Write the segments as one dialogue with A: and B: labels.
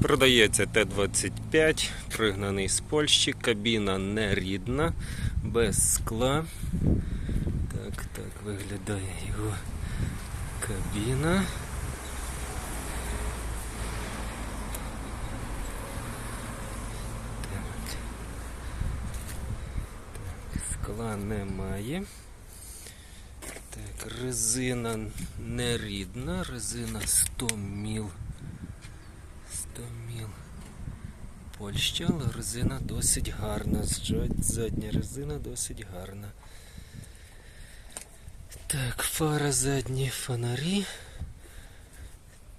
A: Продається Т-25, пригнаний з Польщі, кабіна не рідна, без скла. Так, так виглядає його кабіна. Так. Так, скла немає. Так, резина не рідна, резина 100 міл. 100 міл. Польща, але резина досить гарна. Задня резина досить гарна. Так, фара задні фонарі.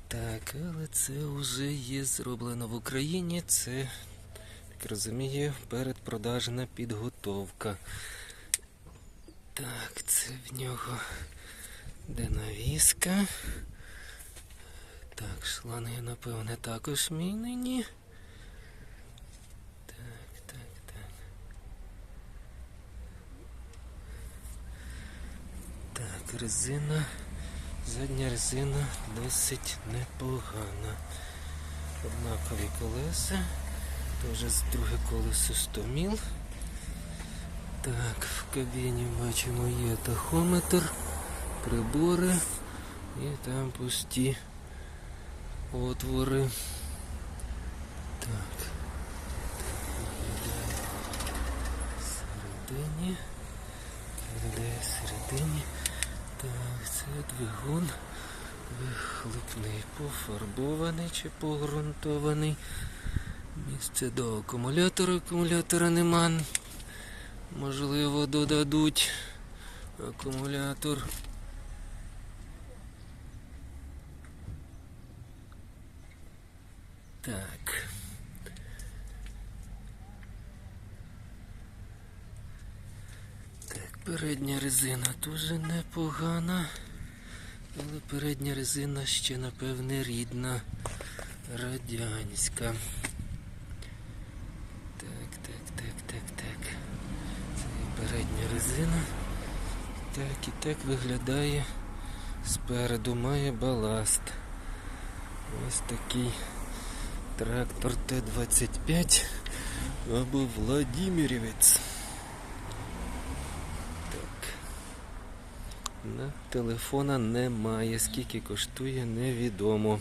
A: Так, але це вже є зроблено в Україні. Це, як розумію, передпродажна підготовка. Так, це в нього де навіска. Так, шланги, напевне, також мінені. Так, так, так. Так, резина. Задня резина досить непогана. Однакові колеса. Теж з друге колесо 100 міл. Так, в кабіні бачимо є тахометр, прибори і там пусті отвори. Так. Всередині. Виглядає всередині. Так, це двигун. Вихлопний пофарбований чи погрунтований. Місце до акумулятора. Акумулятора нема. Можливо, додадуть акумулятор. Так. Так, передня резина дуже непогана. Але передня резина ще, напевне, рідна, радянська. Так, так, так, так, так. Це передня резина. Так і так виглядає. Спереду має баласт. Ось такий трактор Т-25 або Владимирівець. Так. На телефона немає. Скільки коштує, невідомо.